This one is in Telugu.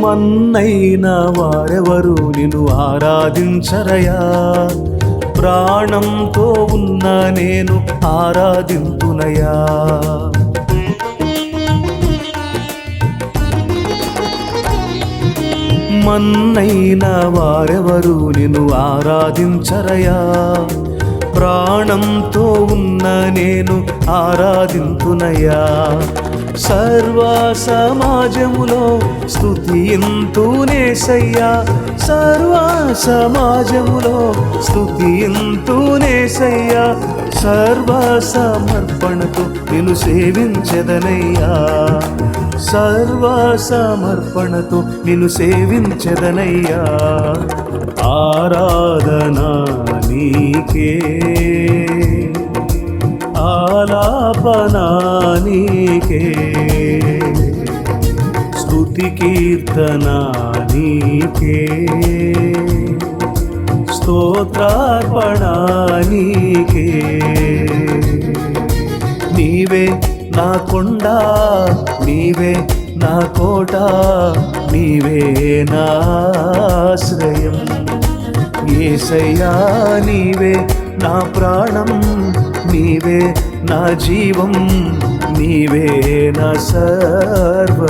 మన్నైన వారెవరు నిన్ను ఆరాధించరయా? ప్రాణంతో ఉన్న నేను ఆరాధింపునయా మన్నైన వారెవరు నిన్ను ఆరాధించరయా? ప్రాణంతో ఉన్న నేను ఆరాధింతునయా సర్వ సమాజములో స్తుతింతూనేసయ్యా సర్వ సమాజములో స్తుతింతూనేసయ్యా సర్వ సమర్పణతో నేను సేవించదనయ్యా. సర్వ సమర్పణతో నేను సేవించదనయ్యా. నీకే ఆలాపన నీకే స్తుతి కీర్తన నీకే స్తోత్రార్పణ నీకే నీవే నా కొండ నీవే నా కోట నీవే నా ఆశ్రయం. ఏసయ్యా నీవే నా ప్రాణం నీవే నా జీవం నీవే నా సర్వము